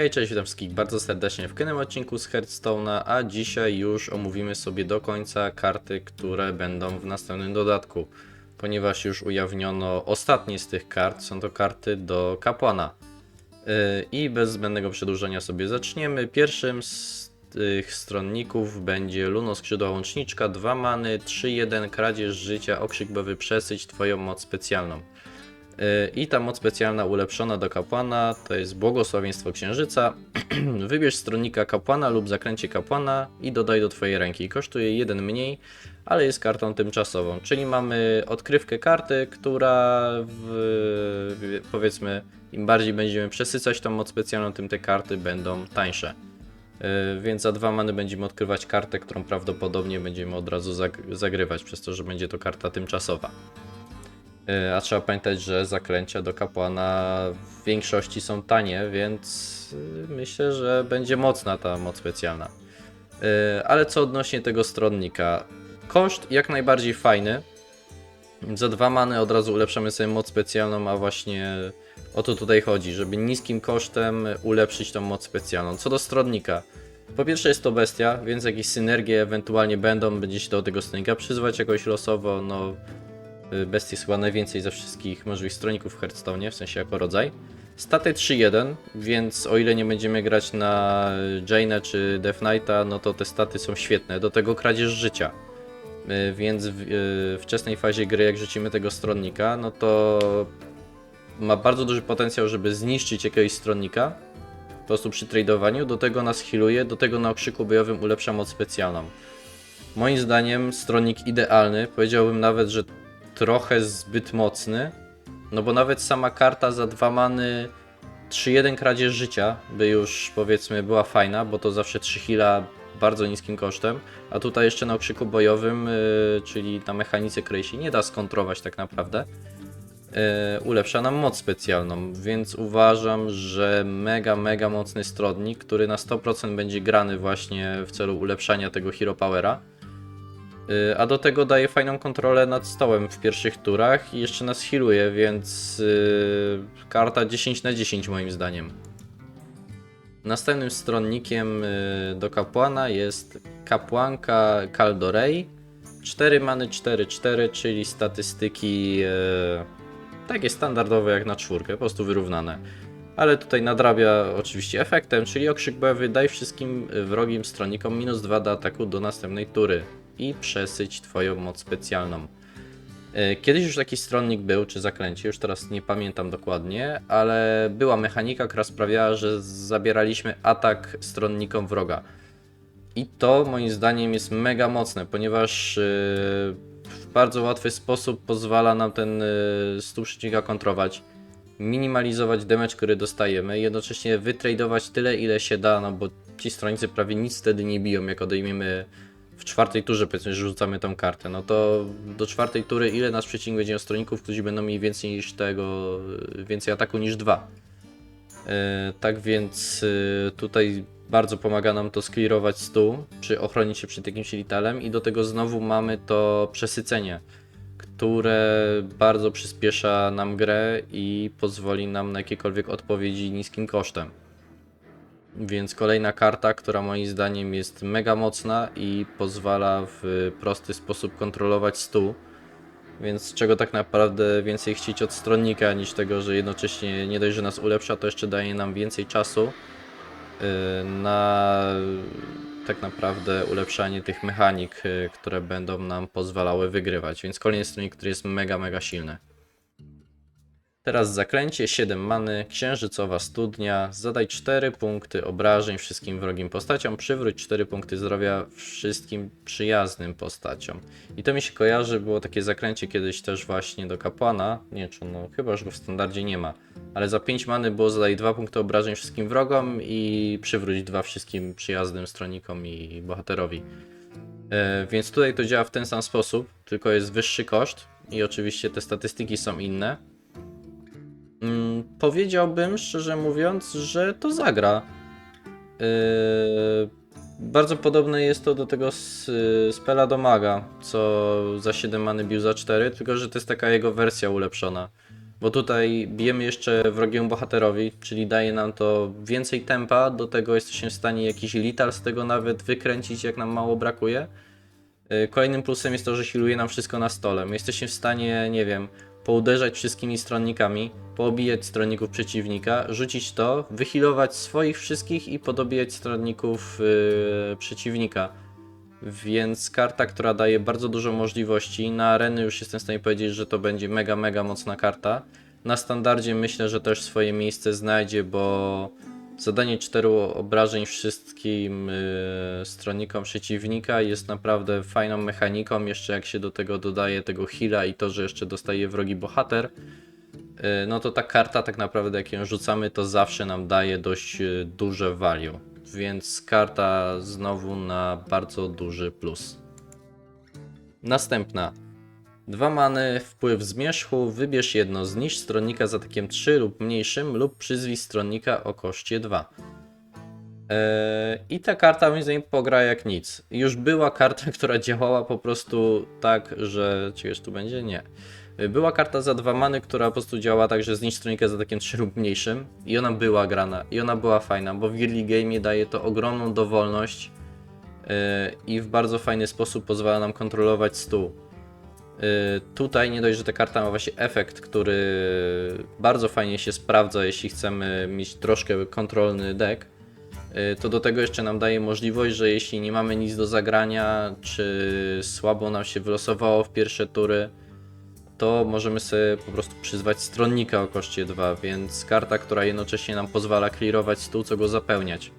Hej, cześć, witam wszystkich bardzo serdecznie w kolejnym odcinku z Hearthstone'a, a dzisiaj już omówimy sobie do końca karty, które będą w następnym dodatku, ponieważ już ujawniono ostatnie z tych kart, są to karty do kapłana. Yy, I bez zbędnego przedłużenia sobie zaczniemy. Pierwszym z tych stronników będzie Luno Skrzydła Łączniczka, 2 many, 3-1, kradzież życia, okrzyk bowy przesyć, twoją moc specjalną. I ta moc specjalna ulepszona do kapłana to jest błogosławieństwo księżyca. Wybierz stronnika kapłana lub zakręcie kapłana i dodaj do twojej ręki. Kosztuje jeden mniej, ale jest kartą tymczasową. Czyli mamy odkrywkę karty, która w, powiedzmy im bardziej będziemy przesycać tą moc specjalną, tym te karty będą tańsze. Yy, Więc za dwa many będziemy odkrywać kartę, którą prawdopodobnie będziemy od razu zag- zagrywać, przez to, że będzie to karta tymczasowa. Yy, A trzeba pamiętać, że zaklęcia do kapłana w większości są tanie, więc yy, myślę, że będzie mocna ta moc specjalna. Yy, Ale co odnośnie tego stronnika? Koszt jak najbardziej fajny. Za dwa many od razu ulepszamy sobie moc specjalną, a właśnie o to tutaj chodzi, żeby niskim kosztem ulepszyć tą moc specjalną. Co do stronnika. Po pierwsze jest to bestia, więc jakieś synergie ewentualnie będą, będzie się do tego stronnika przyzwać jakoś losowo, no Bestii jest chyba najwięcej ze wszystkich możliwych stronników w Hearthstone, w sensie jako rodzaj. Staty 3-1, więc o ile nie będziemy grać na Jane'a czy Death Knighta, no to te staty są świetne. Do tego kradzież życia. Y, Więc w y, wczesnej fazie gry, jak rzucimy tego stronnika, no to ma bardzo duży potencjał, żeby zniszczyć jakiegoś stronnika. Po prostu przy tradowaniu. Do tego nas healuje, do tego na okrzyku bojowym ulepsza moc specjalną. Moim zdaniem stronnik idealny, powiedziałbym nawet, że trochę zbyt mocny, no bo nawet sama karta za dwa many 3-1 kradzież życia by już powiedzmy była fajna, bo to zawsze 3 heala bardzo niskim kosztem, a tutaj jeszcze na okrzyku bojowym, yy, czyli na mechanice, której się nie da skontrować tak naprawdę, yy, ulepsza nam moc specjalną, więc uważam, że mega, mega mocny stronnik, który na 100% będzie grany właśnie w celu ulepszania tego Hero Powera. Y, A do tego daje fajną kontrolę nad stołem w pierwszych turach i jeszcze nas healuje, więc yy, karta 10 na 10 moim zdaniem. Następnym stronnikiem y, do kapłana jest kapłanka Kaldorei. 4 many 4-4, czyli statystyki y, takie standardowe jak na czwórkę, po prostu wyrównane. Ale tutaj nadrabia oczywiście efektem, czyli okrzyk bojowy daj wszystkim y, wrogim stronnikom minus 2 do ataku do następnej tury i przesyć twoją moc specjalną. E, Kiedyś już taki stronnik był, czy zaklęcie, już teraz nie pamiętam dokładnie, ale była mechanika, która sprawiała, że zabieraliśmy atak stronnikom wroga. I to moim zdaniem jest mega mocne, ponieważ e, w bardzo łatwy sposób pozwala nam ten e, stół przeciwnika kontrować, minimalizować damage, który dostajemy, jednocześnie wytradować tyle, ile się da, no bo ci stronnicy prawie nic wtedy nie biją, jak odejmiemy w czwartej turze powiedzmy, że rzucamy tą kartę, no to do czwartej tury ile nasz przeciwnik będzie miał stronników, którzy będą mieli więcej niż tego, więcej ataku niż dwa. E, tak więc e, tutaj bardzo pomaga nam to sklirować stół, przy ochronić się przed jakimś litalem i do tego znowu mamy to przesycenie, które bardzo przyspiesza nam grę i pozwoli nam na jakiekolwiek odpowiedzi niskim kosztem. Więc kolejna karta, która moim zdaniem jest mega mocna i pozwala w prosty sposób kontrolować stół. Więc czego tak naprawdę więcej chcieć od stronnika niż tego, że jednocześnie nie dość, że nas ulepsza, to jeszcze daje nam więcej czasu yy, na tak naprawdę ulepszanie tych mechanik, yy, które będą nam pozwalały wygrywać. Więc kolejny stronnik, który jest mega, mega silny. Teraz zaklęcie, 7 many, księżycowa studnia, zadaj 4 punkty obrażeń wszystkim wrogim postaciom, przywróć 4 punkty zdrowia wszystkim przyjaznym postaciom. I to mi się kojarzy, było takie zaklęcie kiedyś też właśnie do kapłana, nie czy no chyba już go w standardzie nie ma, ale za 5 many było zadaj 2 punkty obrażeń wszystkim wrogom i przywróć 2 wszystkim przyjaznym stronnikom i bohaterowi. E, więc tutaj to działa w ten sam sposób, tylko jest wyższy koszt i oczywiście te statystyki są inne. Mm, powiedziałbym, szczerze mówiąc, że to zagra. Yy, bardzo podobne jest to do tego z, spela do maga, co za 7 many bił za 4, tylko że to jest taka jego wersja ulepszona. Bo tutaj bijemy jeszcze wrogiemu bohaterowi, czyli daje nam to więcej tempa, do tego jesteśmy w stanie jakiś litar z tego nawet wykręcić, jak nam mało brakuje. Y, Kolejnym plusem jest to, że healuje nam wszystko na stole. My jesteśmy w stanie, nie wiem, pouderzać wszystkimi stronnikami, poobijać stronników przeciwnika, rzucić to, wyhealować swoich wszystkich i podobijać stronników yy, przeciwnika. Więc karta, która daje bardzo dużo możliwości. Na areny już jestem w stanie powiedzieć, że to będzie mega, mega mocna karta. Na standardzie myślę, że też swoje miejsce znajdzie, bo zadanie czteru obrażeń wszystkim yy, stronnikom przeciwnika jest naprawdę fajną mechaniką. Jeszcze jak się do tego dodaje tego heala i to, że jeszcze dostaje wrogi bohater, yy, no to ta karta tak naprawdę jak ją rzucamy, to zawsze nam daje dość yy, duże value. Więc karta znowu na bardzo duży plus. Następna. Dwa many, wpływ zmierzchu, wybierz jedno, zniszcz stronnika z atakiem 3 lub mniejszym lub przyzwij stronnika o koszcie 2. Eee, I ta karta moim zdaniem pogra jak nic. Już była karta, która działała po prostu tak, że... Czyż tu będzie? Nie. Była karta za dwa many, która po prostu działa tak, że zniszcz stronnika z atakiem 3 lub mniejszym i ona była grana i ona była fajna, bo w early game daje to ogromną dowolność yy, i w bardzo fajny sposób pozwala nam kontrolować stół. Yy, Tutaj nie dość, że ta karta ma właśnie efekt, który bardzo fajnie się sprawdza, jeśli chcemy mieć troszkę kontrolny deck, yy, to do tego jeszcze nam daje możliwość, że jeśli nie mamy nic do zagrania, czy słabo nam się wylosowało w pierwsze tury, to możemy sobie po prostu przyzwać stronnika o koszcie 2, więc karta, która jednocześnie nam pozwala clearować stół, co go zapełniać.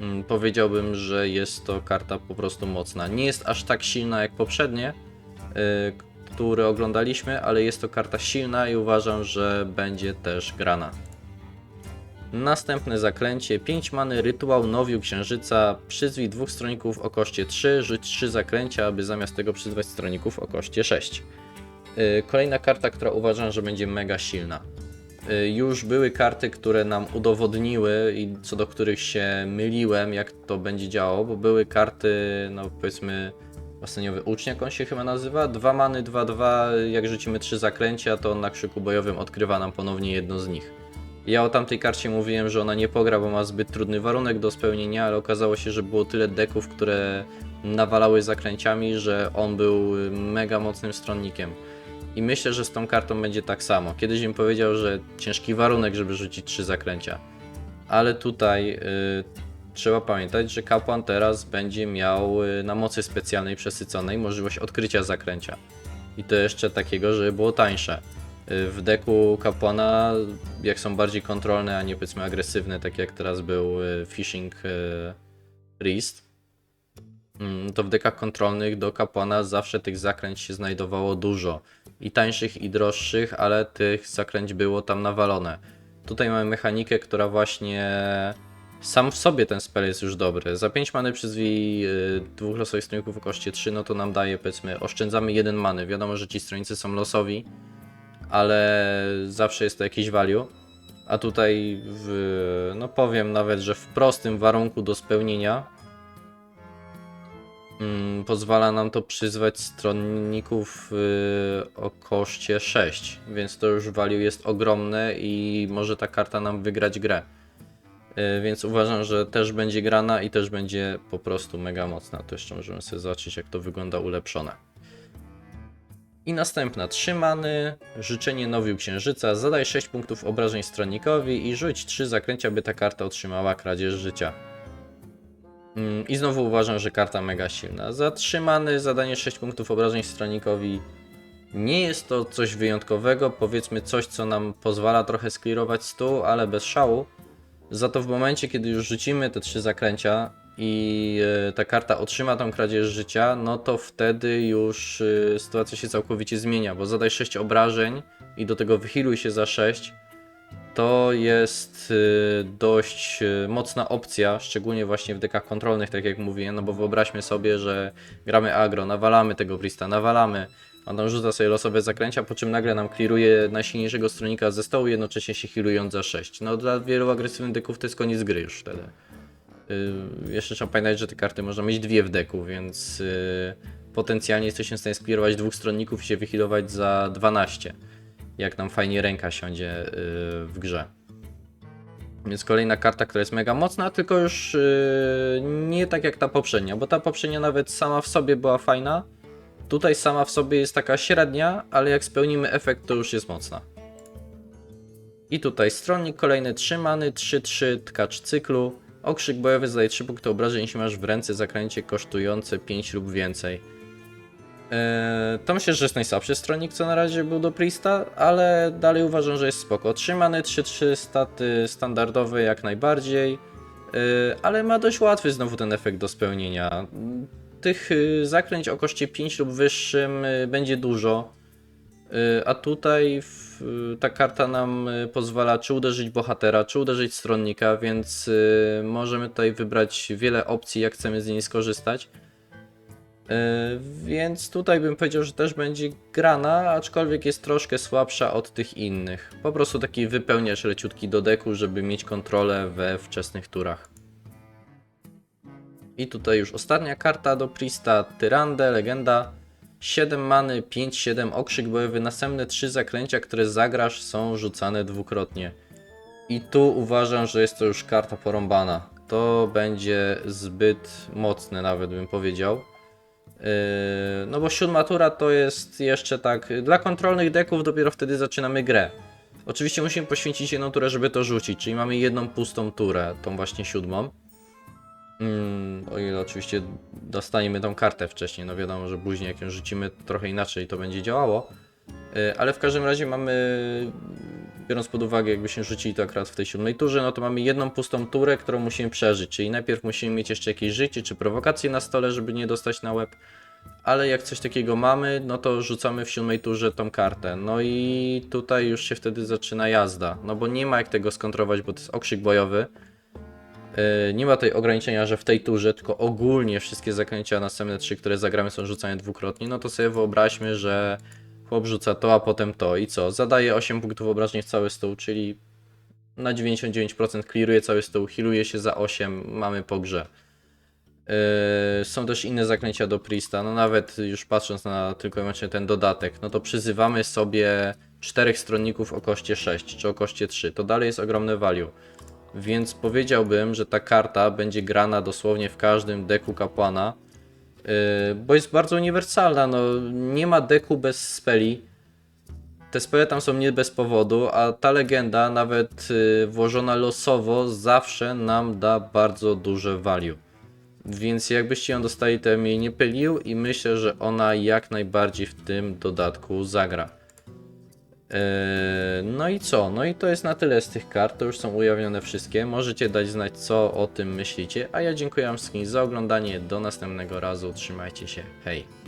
Mm, Powiedziałbym, że jest to karta po prostu mocna. Nie jest aż tak silna jak poprzednie, y, które oglądaliśmy, ale jest to karta silna i uważam, że będzie też grana. Następne zaklęcie 5 many rytuał nowiu księżyca. Przyzwij dwóch stronników o koszcie 3, rzuć 3 zaklęcia, aby zamiast tego przyzwać stronników o koszcie 6. Y, Kolejna karta, która uważam, że będzie mega silna. Y, Już były karty, które nam udowodniły i co do których się myliłem, jak to będzie działało, bo były karty, no powiedzmy, baseniowy uczniak on się chyba nazywa. Dwa many, 2-2, jak rzucimy trzy zaklęcia, to on na krzyku bojowym odkrywa nam ponownie jedno z nich. Ja o tamtej karcie mówiłem, że ona nie pogra, bo ma zbyt trudny warunek do spełnienia, ale okazało się, że było tyle deków, które nawalały zaklęciami, że on był mega mocnym stronnikiem. I myślę, że z tą kartą będzie tak samo. Kiedyś bym powiedział, że ciężki warunek, żeby rzucić trzy zaklęcia. Ale tutaj y, trzeba pamiętać, że kapłan teraz będzie miał y, na mocy specjalnej przesyconej możliwość odkrycia zaklęcia. I to jeszcze takiego, żeby było tańsze. Y, w deku kapłana, jak są bardziej kontrolne, a nie powiedzmy agresywne, tak jak teraz był Fishing y, Priest, Mm, to w dekach kontrolnych do kapłana zawsze tych zakręć się znajdowało dużo. I tańszych, i droższych, ale tych zakręć było tam nawalone. Tutaj mamy mechanikę, która właśnie sam w sobie ten spell jest już dobry. Za 5 many przyzwij y, dwóch losowych stronników o koszcie 3, no to nam daje powiedzmy, oszczędzamy jeden many. Wiadomo, że ci stronnicy są losowi, ale zawsze jest to jakiś value. A tutaj w, no powiem nawet, że w prostym warunku do spełnienia Mm, pozwala nam to przyzwać stronników y, o koszcie 6, więc to już value jest ogromne i może ta karta nam wygrać grę. Y, więc uważam, że też będzie grana i też będzie po prostu mega mocna. To jeszcze możemy sobie zobaczyć, jak to wygląda ulepszone. I następna, trzy many, życzenie nowiu księżyca, zadaj 6 punktów obrażeń stronnikowi i rzuć 3 zaklęcia, by ta karta otrzymała kradzież życia. Mm, I znowu uważam, że karta mega silna. Zatrzymany zadanie 6 punktów obrażeń stronikowi. Nie jest to coś wyjątkowego, powiedzmy coś, co nam pozwala trochę sklirować stół, ale bez szału. Za to w momencie, kiedy już rzucimy te trzy zaklęcia i e, ta karta otrzyma tą kradzież życia, no to wtedy już e, sytuacja się całkowicie zmienia, bo zadaj 6 obrażeń i do tego wychiluj się za 6 to jest y, dość y, mocna opcja, szczególnie właśnie w dekach kontrolnych, tak jak mówiłem, no bo wyobraźmy sobie, że gramy agro, nawalamy tego Brista, nawalamy, on tam rzuca sobie losowe zakręcia, po czym nagle nam clearuje najsilniejszego stronika ze stołu, jednocześnie się healując za 6. No dla wielu agresywnych deków to jest koniec gry już wtedy. Yy, jeszcze trzeba pamiętać, że te karty można mieć dwie w deku, więc potencjalnie jesteśmy w stanie sklirować dwóch stronników i się wyhealować za 12. jak nam fajnie ręka siądzie yy, w grze. Więc kolejna karta, która jest mega mocna, tylko już yy, nie tak jak ta poprzednia, bo ta poprzednia nawet sama w sobie była fajna. Tutaj sama w sobie jest taka średnia, ale jak spełnimy efekt, to już jest mocna. I tutaj stronnik kolejny 3 many, 3-3, tkacz cyklu. Okrzyk bojowy zadaje 3 punkty obrażeń, jeśli masz w ręce zaklęcie kosztujące 5 lub więcej. Eee, to myślę, że jest najsłabszy stronnik, co na razie był do Priesta, ale dalej uważam, że jest spoko. 3 many, 3-3 staty standardowe jak najbardziej, eee, ale ma dość łatwy znowu ten efekt do spełnienia. Tych y, zaklęć o koszcie 5 lub wyższym będzie dużo, a tutaj ta karta nam pozwala czy uderzyć bohatera, czy uderzyć stronnika, więc możemy tutaj wybrać wiele opcji, jak chcemy z niej skorzystać. Yy, Więc tutaj bym powiedział, że też będzie grana, aczkolwiek jest troszkę słabsza od tych innych. Po prostu taki wypełniacz leciutki do deku, żeby mieć kontrolę we wczesnych turach. I tutaj już ostatnia karta do Priesta, Tyrande, legenda. 7 many, 5-7, okrzyk bojowy. Następne 3 zaklęcia, które zagrasz są rzucane dwukrotnie. I tu uważam, że jest to już karta porąbana. To będzie zbyt mocne nawet bym powiedział. Yy, No bo siódma tura to jest jeszcze tak. Dla kontrolnych deków dopiero wtedy zaczynamy grę. Oczywiście musimy poświęcić jedną turę, żeby to rzucić, czyli mamy jedną pustą turę, tą właśnie siódmą. Mm, o ile oczywiście dostaniemy tą kartę wcześniej, no wiadomo, że później jak ją rzucimy trochę inaczej to będzie działało. Yy, Ale w każdym razie mamy, biorąc pod uwagę jakbyśmy rzucili to akurat w tej siódmej turze, no to mamy jedną pustą turę, którą musimy przeżyć, czyli najpierw musimy mieć jeszcze jakieś życie czy prowokacje na stole, żeby nie dostać na łeb, ale jak coś takiego mamy, no to rzucamy w siódmej turze tą kartę, no i tutaj już się wtedy zaczyna jazda, no bo nie ma jak tego skontrować, bo to jest okrzyk bojowy, Yy, nie ma tutaj ograniczenia, że w tej turze, tylko ogólnie wszystkie zaklęcia następne trzy, które zagramy są rzucane dwukrotnie, no to sobie wyobraźmy, że chłop rzuca to, a potem to i co? Zadaje 8 punktów obrażeń w cały stół, czyli na 99% clearuje cały stół, healuje się za 8, mamy po grze. Yy, są też inne zaklęcia do Priesta, no nawet już patrząc na tylko i wyłącznie ten dodatek, no to przyzywamy sobie czterech stronników o koszcie 6 czy o koszcie 3, to dalej jest ogromne value. Więc powiedziałbym, że ta karta będzie grana dosłownie w każdym deku kapłana, bo jest bardzo uniwersalna, no nie ma deku bez speli. Te spele tam są nie bez powodu, a ta legenda nawet yy, włożona losowo zawsze nam da bardzo duże value. Więc jakbyście ją dostali, to bym jej nie pylił i myślę, że ona jak najbardziej w tym dodatku zagra. Eee, No i co? No i to jest na tyle z tych kart, to już są ujawnione wszystkie. Możecie dać znać co o tym myślicie, a ja dziękuję wam wszystkim za oglądanie. Do następnego razu, trzymajcie się, hej!